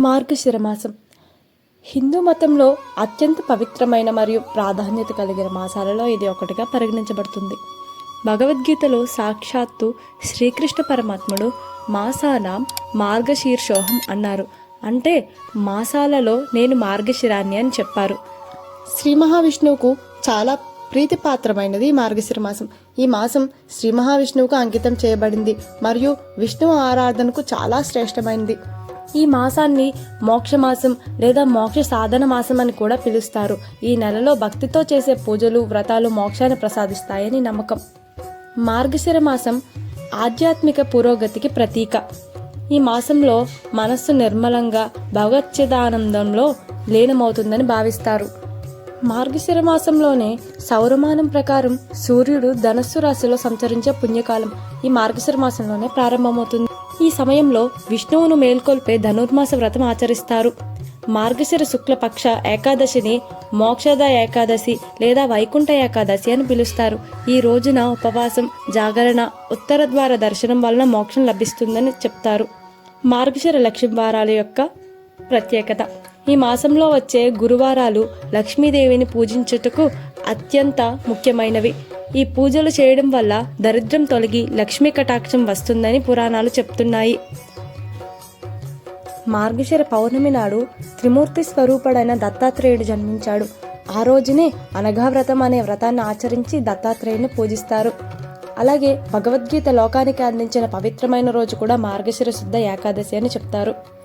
మార్గశిర మాసం హిందూ మతంలో అత్యంత పవిత్రమైన మరియు ప్రాధాన్యత కలిగిన మాసాలలో ఇది ఒకటిగా పరిగణించబడుతుంది. భగవద్గీతలో సాక్షాత్తు శ్రీకృష్ణ పరమాత్ముడు మాసానాం మార్గశీర్షోహం అన్నారు. అంటే మాసాలలో నేను మార్గశిరాన్ని అని చెప్పారు. శ్రీ మహావిష్ణువుకు చాలా ప్రీతిపాత్రమైనది ఈ మార్గశిర మాసం ఈ మాసం శ్రీ మహావిష్ణువుకు అంకితం చేయబడింది మరియు విష్ణువు ఆరాధనకు చాలా శ్రేష్టమైనది. ఈ మాసాన్ని మోక్షమాసం లేదా మోక్ష సాధన మాసం అని కూడా పిలుస్తారు. ఈ నెలలో భక్తితో చేసే పూజలు వ్రతాలు మోక్షాన్ని ప్రసాదిస్తాయని నమ్మకం. మార్గశిర మాసం ఆధ్యాత్మిక పురోగతికి ప్రతీక. ఈ మాసంలో మనస్సు నిర్మలంగా భగవచ్చిదానందంలో లీనమవుతుందని భావిస్తారు. మార్గశిర మాసంలోనే సౌరమానం ప్రకారం సూర్యుడు ధనస్సు రాశిలో సంచరించే పుణ్యకాలం ఈ మార్గశిర మాసంలోనే ప్రారంభమవుతుంది. ఈ సమయంలో విష్ణువును మేల్కొల్పే ధనుర్మాస వ్రతం ఆచరిస్తారు. మార్గశిర శుక్లపక్ష ఏకాదశిని మోక్షద ఏకాదశి లేదా వైకుంఠ ఏకాదశి అని పిలుస్తారు. ఈ రోజున ఉపవాసం జాగరణ ఉత్తర ద్వార దర్శనం వలన మోక్షం లభిస్తుందని చెప్తారు. మార్గశిర లక్ష్మీ వారాల యొక్క ప్రత్యేకత. ఈ మాసంలో వచ్చే గురువారాలు లక్ష్మీదేవిని పూజించుటకు అత్యంత ముఖ్యమైనవి. ఈ పూజలు చేయడం వల్ల దరిద్రం తొలగి లక్ష్మీ కటాక్షం వస్తుందని పురాణాలు చెప్తున్నాయి. మార్గశిర పౌర్ణమి నాడు త్రిమూర్తి స్వరూపుడైన దత్తాత్రేయుడు జన్మించాడు. ఆ రోజునే అనఘావ్రతం అనే వ్రతాన్ని ఆచరించి దత్తాత్రేయుని పూజిస్తారు. అలాగే భగవద్గీత లోకానికి అందించిన పవిత్రమైన రోజు కూడా మార్గశిర శుద్ధ ఏకాదశి అని చెప్తారు.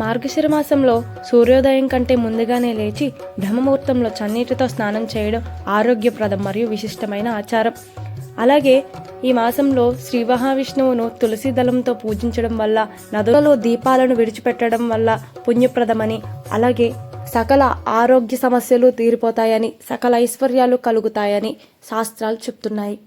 మార్గశిర మాసంలో సూర్యోదయం కంటే ముందుగానే లేచి బ్రహ్మముహూర్తంలో చన్నీటితో స్నానం చేయడం ఆరోగ్యప్రదం మరియు విశిష్టమైన ఆచారం. అలాగే ఈ మాసంలో శ్రీ మహావిష్ణువును తులసి దళంతో పూజించడం వల్ల నదులలో దీపాలను విడిచిపెట్టడం వల్ల పుణ్యప్రదమని అలాగే సకల ఆరోగ్య సమస్యలు తీరిపోతాయని సకల ఐశ్వర్యాలు కలుగుతాయని శాస్త్రాలు చెప్తున్నాయి.